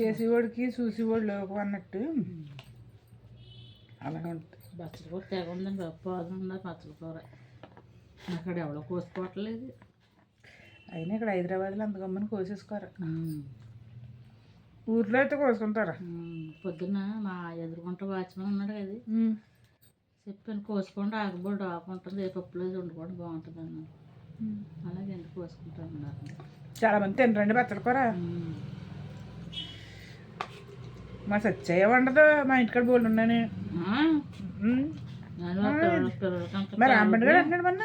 చేసేవాడికి చూసేవాడు లోకం అన్నట్టు. అలాగే ఉంటుంది. బచ్చల కూర తెగ ఉందండి పోదండి బచ్చల కూర. అక్కడ ఎవడో కోసుకోవట్లేదు. అయినా ఇక్కడ హైదరాబాద్లో అంత గమ్మని కోసేసుకోరు. ఊర్లో అయితే కోసుకుంటారు. పొద్దున్న మా ఎదురుకుంట వాచ్మెన్ ఉన్నాడు కదా. ఉమ్. చెప్పాను కోసుకోండి ఆకుబడి ఆకుంటుంది ఏ పప్పులో వండుకోండి బాగుంటుంది అన్నాను అలాగే ఎందుకు కోసుకుంటాను చాలా మంది తినరండి బచ్చల కూర. మా సత్యయ్య వండదు మా ఇంటికాడ బోల్డ్ ఉన్నాను. మరి అమ్మడి కూడా అంటున్నాడు మొన్న?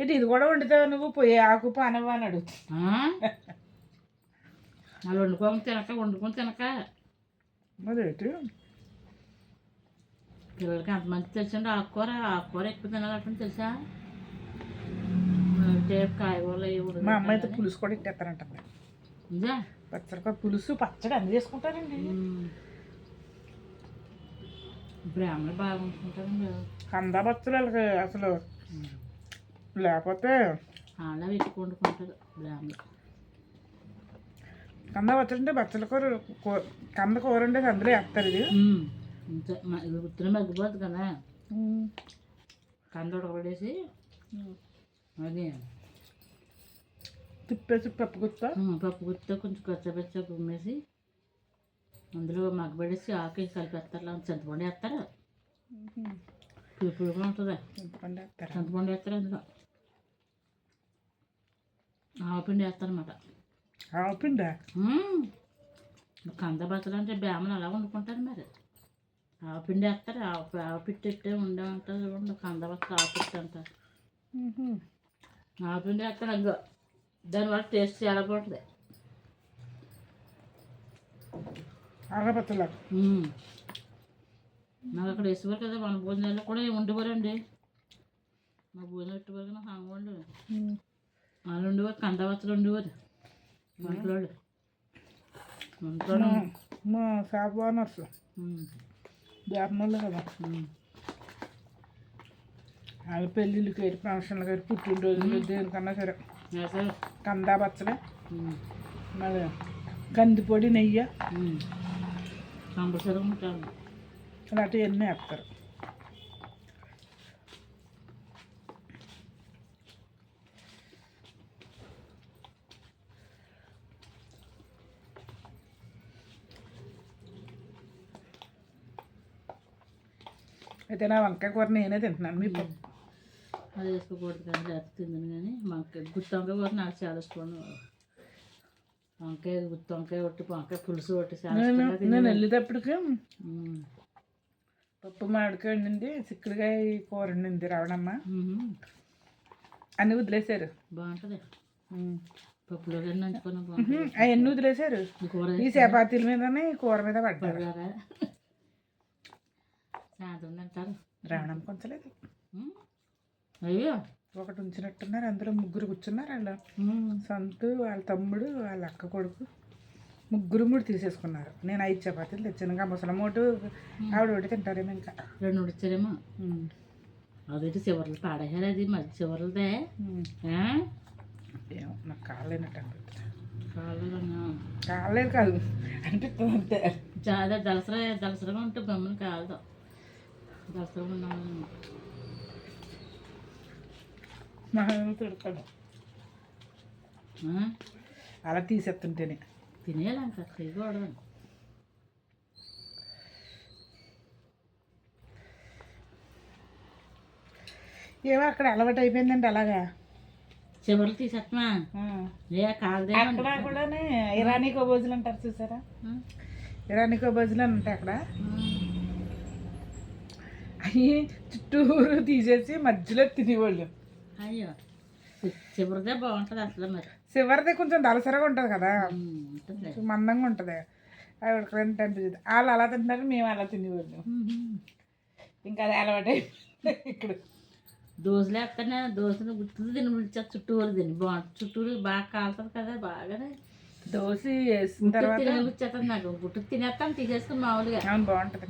ఇటు ఇది కూడా వండుతావు నువ్వు? పోయి ఆకు పానవ్వ అని అడుగుతుంది వాళ్ళు వండుకోని తినక వండుకొని తినక. అదేంటి పిల్లలకి అంతమంది తెలిసిండి ఆకుకూర ఆకుకూర ఎక్కువ తినాలంటే తెలుసా? కాయగూరలు. మా అమ్మ అయితే పులుసు కూడా ఇట్టేస్తారంట ఉందా? పచ్చడికాయ పులుసు పచ్చడి అన్ని చేసుకుంటారండి. బ్రాహ్మణులు బాగుంటుంటారండి కందా బచ్చలు వాళ్ళకి అసలు లేకపోతే అలా ఎక్కువ వండుకుంటారు బ్రాహ్మణులు. కంద అంటే బచ్చల కూర కంద కూర ఉండేది అందులో వేస్తారు ఇది. ఉమ్. అంతే మ- ఇది ఉత్తిన మగ్గిపోద్ది కదా. కంద ఉడకబడేసి అది తిప్పేసి పప్పు గుత్త పప్పు గుత్త కొంచెం కచ్చపచ్చ గుమ్మేసి అందులో మగ్గబడేసి ఆకేసి కలిపేస్తారు చింతపండు వేస్తారు? పులుపు ఉంటుంది? చింతపండు వేస్తారు? చింతపండు వేస్తారు అందులో? ఆవపిండి వేస్తారు అనమాట ఆపిండా కంద బట్టలు అంటే బేమను అలా వండుకుంటారు మరి. ఆవపిండి వేస్తారు? ఆవ ఆవపిట్టి ఎట్టే ఉండే ఉంటుంది చూడండి కంద బట్ట ఆవపిట్టి అంటారు. ఆవపిండి వేస్తారు? అగ్గో దానివల్ల టేస్ట్ చాలా బాగుంటుంది. నాకు అక్కడ వేసేవారు కదా మన భోజనాల్లో కూడా ఉండేవారండి మా భోజనం పెట్టేవారు నాకు అంగోండు వాళ్ళు ఉండేవారు కందవచ్చలు ఉండేవారు వంటలోళ్ళు. వంటలో మా షాప్ ఓనర్స్. బేపనోళ్ళు కదా. వాళ్ళ పెళ్ళిళ్ళకి అయితే ఫంక్షన్లు కానీ పుట్టినరోజులు దేనికన్నా సరే. కందా బచ్చలే మళ్ళీ కందిపొడి నెయ్యి. కంపల్సరీ ఉంటాను. అలాంటివన్నీ వేస్తారు. అయితే నా వంకాయ కూర నేనే తింటున్నాను. మీ అది వేసుకోకూడదు కానీ లేకపోతే తిందని కానీ వంకాయ గుత్తి వంకాయ కూడా నాకు చాలా ఇష్టం. వంకాయ గుత్తి వంకాయ ఒట్టి వంకాయ పులుసు ఒట్టి చాలా నేను. వెళ్ళేటప్పటికి. పప్పు మామిడికాయ వండింది చిక్కుడుకాయ కూర వండింది రావడమ్మ మ్మ్. అన్నీ వదిలేశారు. బాగుంటుంది. పప్పులో అవన్నీ వదిలేశారు. ఈ చపాతీల మీదనే కూర మీద పడ్డారు. సాయంత్రం తింటారు. రావడం కొంచలేదు. అయ్యో. ఒకటి ఉంచినట్టున్నారు అందులో ముగ్గురు కూర్చున్నారు మ్మ్. సంతు వాళ్ళ తమ్ముడు వాళ్ళ అక్క కొడుకు ముగ్గురు మూడు తీసేసుకున్నారు. నేను ఐదు చపాతీలు తెచ్చాను. ఇంకా ముసలమోటు ఆవిడ ఒకటి తింటారేమో ఇంకా. రెండు ఉడిచారేమో. ఉమ్. అదైతే చివర్లు పాడేశారు అది మరి? ఏమో నాకు కాలేనట్టు అనిపిస్తుంది. కాలేదు కాదు. అంతే చాలా దలసర దలసరగా ఉంటే బొమ్మలు కాదు. దలసరగా ఉన్నాను తిడతాడు. అలా తీసేస్తుంటేనే. తినేయాలంట చేయకూడదు ఏమో అక్కడ అలవాటు అయిపోయిందండి అలాగా. చివర్లు తీసేస్తున్నా. ఏ అక్కడ కూడానే ఇరానీ కబోజులు అంటారు చూసారా? ఇరానీ కబోజులు అని ఉంటాయి అక్కడ. అవి చుట్టూరు తీసేసి మధ్యలో తినేవాళ్ళు. అయ్యో. చివరిదే బాగుంటుంది అసలు మరి? చివరిది కొంచెం దలసరగా ఉంటుంది కదా. కొంచెం మందంగా ఉంటుంది. ఆవిడ కరెంట్ అనిపించింది వాళ్ళు అలా తింటారు మేము అలా తినేవాళ్ళు. ఇంకా అది అలవాటు ఇక్కడ. దోశలు వేస్తానే దోశలు గుర్తు తిని పిలిచారు. చుట్టూరు తిని. బాగుంటుంది చుట్టూరు బాగా కాలుతుంది కదా బాగానే. దోశ నాకు. గుట్టు తినేస్తాను తీసేసుకుని మామూలుగా. బాగుంటుంది.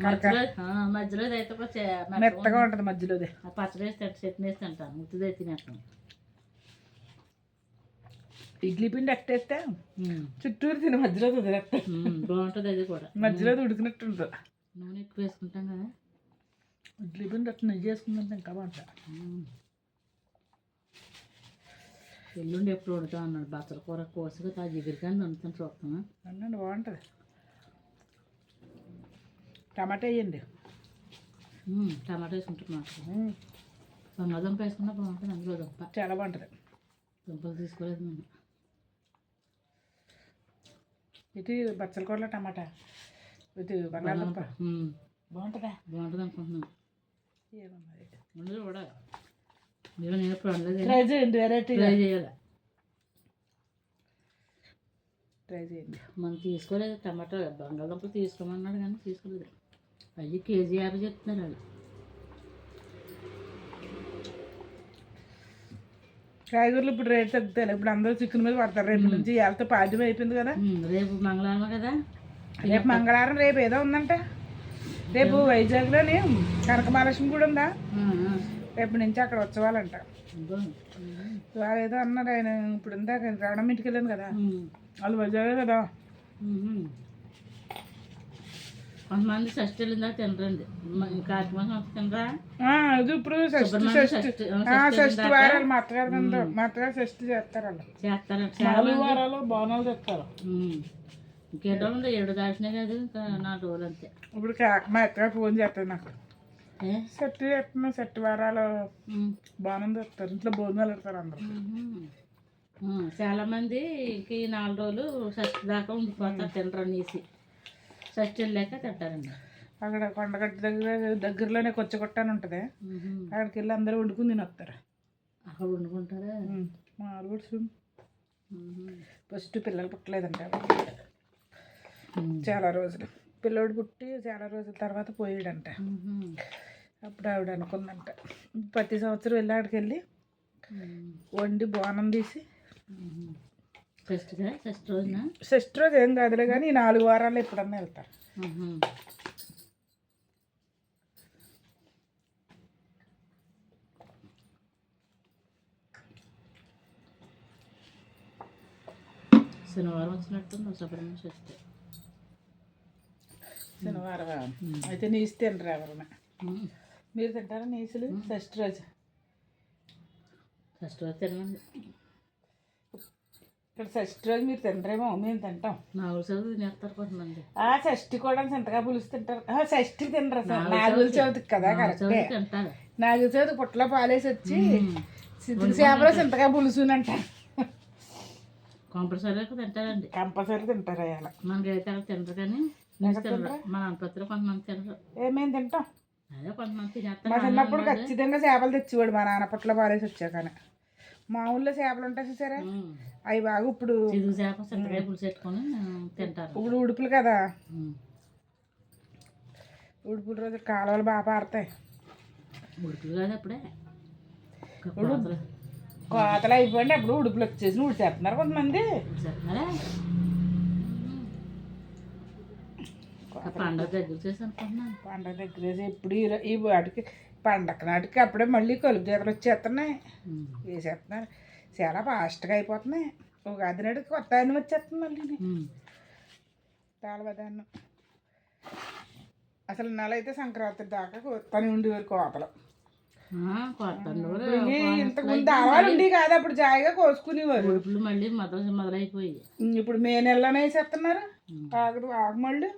మధ్యలో అయితే మెత్తగా ఉంటుంది మధ్యలోది. పచ్చడి చట్నీ వేసి తింటాను తినేస్తాను ఇడ్లీ పిండి ఎట్టేస్తే ఉమ్. చుట్టూరు తిని మధ్యలో వదిలేస్తా బాగుంటుంది అది కూడా. మధ్యలో ఉడికినట్టు ఉంటుంది నూనె ఎక్కువ వేసుకుంటాం కదా. ఇడ్లీ పిండి అట్లా నెయ్యి చేసుకుందంటే ఇంకా బాగుంటుంది. ఎల్లుండి ఎప్పుడు వండుతా అన్నాడు. బచ్చల కూర కోసుగా తా జిగిరికాయ వండుతాను చూస్తాను. అన్నండి బాగుంటుంది. టమాటా వేయండి. టమాటా వేసుకుంటున్నాను బంగాళదుంప వేసుకున్నా బాగుంటుంది అందులో దుంప. చాలా బాగుంటుంది. దుంపలు తీసుకోలేదు నేను. ఇది బచ్చల కూరలో టమాటా. ఇది బంగాళదుంప. బాగుంటుందా? బాగుంటుంది అనుకుంటున్నాను. ఉండదు కూడా నేను ఎప్పుడు ట్రై చేయండి వెరైటీ ట్రై చేయాలి. ట్రై చేయండి. మనం తీసుకోలేదు టమాటా బంగాళదుంపలు తీసుకోమన్నాడు కానీ తీసుకోలేదు. అవి కేజీ యాభై చెప్తున్నారు వాళ్ళు. కాయగూరలు ఇప్పుడు రేట్ తగ్గుతాయి. ఇప్పుడు అందరూ చికెన్ మీద పడతారు. రేపు నుంచి వెళ్తే పాద్యం అయిపోయింది కదా. రేపు మంగళవారం కదా? రేపు మంగళవారం రేపు ఏదో ఉందంట. రేపు వైజాగ్లోని కనకమహాలక్ష్మి కూడా ఉందా. రేపు నుంచి అక్కడ ఉత్సవాలంట. వాళ్ళు ఏదో అన్నారు ఆయన ఇప్పుడు ఇందాక రావడం ఇంటికి వెళ్ళాను కదా. వాళ్ళు వైజాగ్ కదా. కొంతమంది షష్టి వెళ్ళిందా తినరండి. కార్తీక మాసం తినరా? ఆ, అది ఇప్పుడు వెళ్ళిందాక వారాలు మా అత్తగారు మా అత్తగారు షష్ఠి చేస్తారు చాలా నాలుగు వారాలు బోనాలు తెస్తారు. ఇంకేంటో ఏడు దాచినాయి కదా ఇంకా నాలుగు రోజులు అంతే. ఇప్పుడు మా అత్తగారు ఫోన్ చేస్తారు నాకు. ఏ? షష్ఠి చేస్తున్నా షష్ఠి వారాలు. బోనం తెస్తారు ఇంట్లో భోజనాలు పెడతారు అందరు మ్మ్. మ్మ్. చాలా మంది ఇంక ఈ నాలుగు రోజులు షష్ఠి దాకా ఉండిపోతారు తినరు అనేసి షష్ఠి వెళ్ళాక తింటారండి అక్కడ కొండగట్టు దగ్గర దగ్గరలోనే కొచ్చగొట్ట అని ఉంటుంది. అక్కడికి వెళ్ళి అందరూ వండుకుని తినొస్తారు అక్కడ వండుకుంటారా మా ఆడపడుచు మ్మ్. ఫస్ట్ పిల్లలు పుట్టలేదంట. చాలా రోజులు పిల్లోడు పుట్టి చాలా రోజుల తర్వాత పోయాడంట. అప్పుడు ఆవిడ అనుకుందంట. ప్రతి సంవత్సరం వెళ్ళి ఆడికి వెళ్ళి. వండి బోనం తీసి రోజున? షష్ఠి రోజు ఏం కాదులే కానీ ఈ నాలుగు వారాలు ఎప్పుడన్నా వెళ్తారు. శనివారం వచ్చినట్టుంది సుబ్రహ్మణ్య షష్ఠి శనివారం అయితే నీసు తినరు ఎవరన్నా? మ్మ్. మీరు తింటారా నీసులు షష్ఠి రోజు షష్ఠి రోజు తినండి ఇక్కడ షష్ఠి రోజు మీరు తినరేమో మేము తింటాం. నాలుగు చదువు తినేస్తారు కొంతమంది. ఆ షష్ఠి కూడా చింతగా పులుసు తింటారు. ఆ, షష్ఠి తినరు నాగుల చవితికి కదా కరెక్టే తింటారు. నాగుల చవితి పుట్టలో పాలేసి వచ్చి సిద్ధి చేపలో చింతగా పులుసుని అంటారు. కంపల్సరీగా తింటారండి. కంపల్సరీ తింటారు అయ్యాల. మనకైతే అలా తినరు కానీ ఏమేమి తింటాం మా చిన్నప్పుడు ఖచ్చితంగా చేపలు తెచ్చేవాడు. మా నాన్న పుట్టలో పాలేసి వచ్చాకనే. మా ఊళ్ళో చేపలు ఉంటాయి చూసారా. అవి బాగా ఇప్పుడు ఇప్పుడు ఉడుపులు కదా. ఉడుపుల రోజు కాలువలు బాగా పారుతాయి. కోతలు. అయిపోయింది అప్పుడు ఉడుపులు వచ్చేసి ఉడిచేస్తున్నారు కొంతమంది చేస్తున్నారా? ఉమ్. ఇంకా పండగ దగ్గర చేసి అనుకుంటున్నాను పండగ దగ్గర ఈ రో- ఈ వాటికి పండగ నాటికి అప్పుడే మళ్ళీ కలుపు చేతలు వచ్చేస్తున్నాయి. వేసేస్తున్నారు. చాలా ఫాస్ట్గా అయిపోతున్నాయి. ఉగాది నాటికి కొత్త అన్నం వచ్చేస్తుంది మళ్ళీ. తాళవదాన్నం అసలు నెల అయితే సంక్రాంతి దాకా కొత్తని ఉండేవారు కోతలు ఆ, కొత్తండి కూడా ఇది ఇంతకు ముందు ఆవాలు ఉండి కాదు అప్పుడు జాయిగా కోసుకునేవారు. ఉడుపులు మళ్ళీ మొదలు మొదలైపోయి ఇప్పుడు మే నెలలోనే వేసేస్తున్నారు. ఉమ్. ఆగదు ఆగమళ్ళు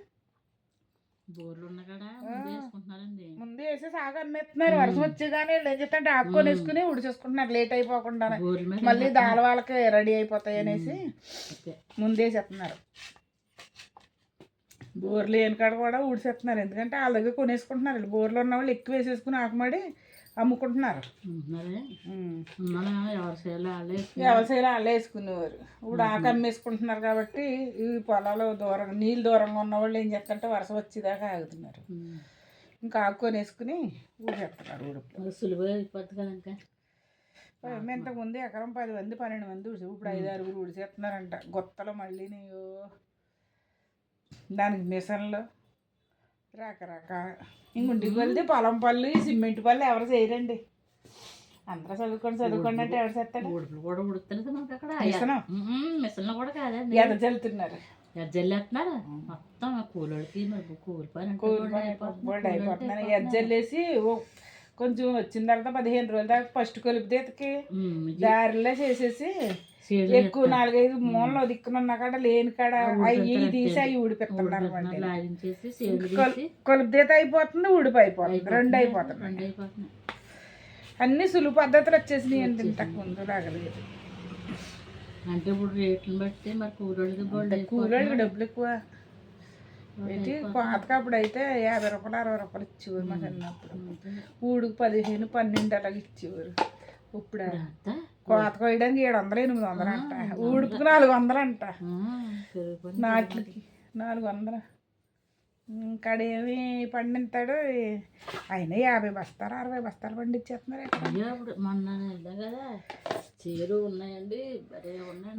ముందు వేసేసి ఆగ అమ్మేస్తున్నారు. వర్షం వచ్చే కానీ వీళ్ళు ఏం చేస్తుంటే ఆకుకొని వేసుకుని ఉడిచేసుకుంటున్నారు లేట్ అయిపోకుండా మళ్ళీ దాని వాళ్ళకి రెడీ అయిపోతాయి అనేసి. ముందేసేస్తున్నారు బోర్లు లేని కాడ కూడా ఊడిసేస్తున్నారు. ఎందుకంటే వాళ్ళ దగ్గర కొనేసుకుంటున్నారు. బోర్లు ఉన్న వాళ్ళు ఎక్కువ వేసేసుకుని ఆకుమడి అమ్ముకుంటున్నారు. ఉన్నారా ఎవరి వాళ్ళే వేసుకునేవారు. ఇప్పుడు ఆకు అమ్మేసుకుంటున్నారు కాబట్టి ఈ పొలాలు దూరం నీళ్ళు దూరంగా ఉన్న వాళ్ళు ఏం చేస్తారంటే వర్షం వచ్చేదాకా ఆగుతున్నారు. ఇంకా ఆకుకొని వేసుకుని ఊడేస్తున్నారు ఊడుపు మరి సులువుగా అయిపోద్ది కదా ఇంకా? మేము ఇంతకుముందు ఎకరం పది మంది పన్నెండు మంది ఊడ్చారు ఇప్పుడు ఐదు ఆరుగురు ఊడిసేస్తున్నారంట గొత్తలు మళ్ళీ దానికి మిషన్లు. రకరకాల ఇంకొంటికి వెళ్తే పొలం పళ్ళు సిమెంట్ పళ్ళు ఎవరు చేయరండి? అందరూ చదువుకొని చదువుకోండి అంటే ఎవరు చేస్తాడు? ఉడుపులు కూడా ఉడుతున్నది మనకి అక్కడ. మిషను? మిషన్లు కూడా కాదండి. ఎద చల్లుతున్నారు ఎజ్జల్లేస్తున్నారు మొత్తం కూలోడికి మరి కూలి పని అంటే కూలి కూడా కొంచెం వచ్చిన తర్వాత పదిహేను రోజుల దాకా ఫస్ట్ కొలిపితేతకి దారిలో చేసేసి ఎక్కువ నాలుగైదు మూలలో దిక్కునున్న కాడ లేని కాడ అవి తీసి అవి కొల్- తీసి కొలుపుతీత అయిపోతుంది ఊడిపి అయిపోతుంది. రెండు అయిపోతుంది అన్ని సులువు పద్ధతులు వచ్చేసినాయి అండి ఇంతకు ముందు లాగలేదు అంటే ఇప్పుడు రేట్లను బట్టి మరి గోల్డ్ కూలోళ్ళకి డబ్బులు ఎక్కువ. ఏంటి? పాతకప్పుడు అయితే యాభై రూపాయలు అరవై రూపాయలు ఇచ్చేవారు మా చిన్నప్పుడు. ఊడికి పదిహేను పన్నెండు అలాగ ఇచ్చేవారు. ఇప్పుడు? కోత కోయడానికి ఏడు వందలు ఎనిమిది వందలు అంట. ఊడుపుకి నాలుగు వందలు అంట. నాట్లకి నాలుగు వందలు. ఇంకాడేమి పండిస్తాడు అయినా యాభై బస్తాలు అరవై బస్తాలు పండించేస్తున్నారు ఇక్కడ. మొన్న కదా. చీరు ఉన్నాయండి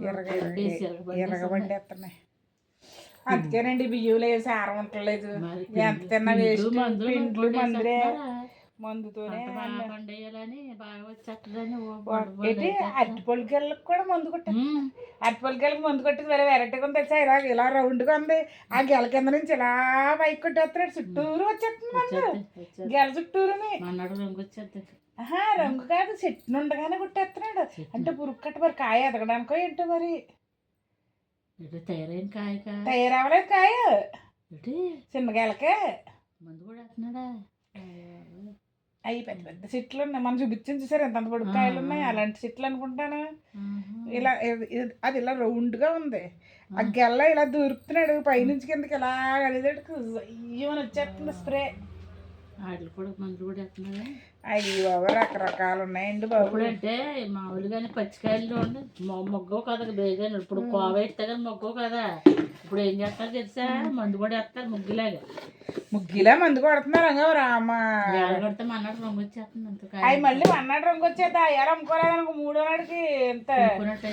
ఎరగబెట్టేసి ఎర్రగ పండిస్తున్నాయి. అందుకేనండి బియ్యంలో ఏ సారం ఉండలేదు ఎంత తిన్నా వేస్ట్. మరి మందులే? మందుతోనే ఏంటి? కూడా మందు అరటిపళ్ళు గెలకి మందు కొట్టేది. వేరే వెరైటీగా ఉంది తెలుసా? ఇలా ఇలా రౌండ్గా ఉంది. ఆ గెల కింద నుంచి ఇలా పైకి కొట్టేస్తున్నాడు. చుట్టూరు వచ్చేస్తుంది మందు. గెల చుట్టూరుని. రంగు కాదు. చెట్టు ఉండగానే కొట్టేస్తున్నాడు అంటే పురుగు కట్ట మరి కాయ ఎదగడానికో ఏంటో మరి? ఇటు తయారైన కాయక తయారవ్వలేదు కాయ. ఇటు మందు కూడా వేస్తున్నాడా? అవి పెద్ద పెద్ద చెట్లు ఉన్నాయి. మనం చూపించింది చూసారు? ఎంత అంత పొడుగు కాయలు ఉన్నాయి. అలాంటి చెట్లు అనుకుంటాను? ఇలా అది ఇలా రౌండ్గా ఉంది. ఆ గెల్ల ఇలా దూరుతున్నాడు పైనుంచి కిందకి ఇలా అడిగేటట్టు అయ్యమని వచ్చేస్తుంది స్ప్రే. వాటికి కూడా మందులు కూడా వేస్తున్నాడా? అయ్యి బాబా రకరకాలు ఉన్నాయండి బాబు. ఇప్పుడంటే మామూలుగానే పచ్చికాయలు మొగ్గవు కదా బేగాని. ఇప్పుడు కోవ వేస్తే కానీ మొగ్గవు కదా. ఇప్పుడు ఏం చేస్తారు తెలుసా? మందు కూడా వేస్తారు ముగ్గులాగా. ముగ్గిలా మందు కొడుతున్నారు అంగ రామ కొడితే మన్నాడు రంగు వచ్చేస్తుంది అవి మళ్ళీ మన్నాడు రంగు వచ్చేది. అయ్యారు అమ్ముకోలేదనుకో మూడో నాడికి ఎంత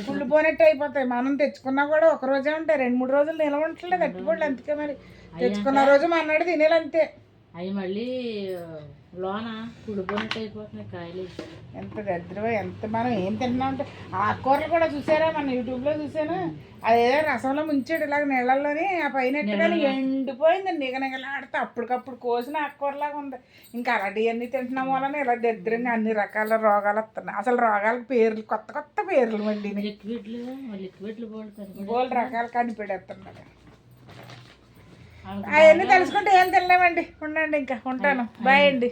కుళ్ళిపోయినట్టు అయిపోతాయి. మనం తెచ్చుకున్నా కూడా ఒక రోజే ఉంటాయి. రెండు మూడు రోజులు నిలవ ఉండట్లేదు అట్టుకోళ్ళు అందుకే మరి తెచ్చుకున్న రోజు మన్నాడు తినేది అంతే. అవి మళ్ళీ లోన కుడిపోయినట్టు అయిపోతున్నాయి కాయలు. ఎంత దరిద్రం ఎంత మనం ఏం తింటున్నాం అంటే ఆకుకూరలు కూడా చూసారా మన యూట్యూబ్లో చూసాను అదేదో రసంలో ముంచాడు ఇలాగ నీళ్ళల్లోని ఆ పైన ఎండిపోయింది నిగనిగలాడితే అప్పటికప్పుడు కోసిన ఆకుకూరలాగా ఉంది. ఇంకా అలాంటివన్నీ తింటున్నాం వలన ఇలా దరిద్రంగా అన్ని రకాల రోగాలు వస్తున్నాయి. అసలు రోగాలకు పేర్లు కొత్త కొత్త పేర్లు మళ్ళీ లిక్విడ్లు లిక్విడ్లు బోల్డ్ రకాలు కనిపెడేస్తున్నారు అవన్నీ తెలుసుకుంటే ఏం తినలేమండి. ఉండండి ఇంకా ఉంటాను. బాయ్ అండి.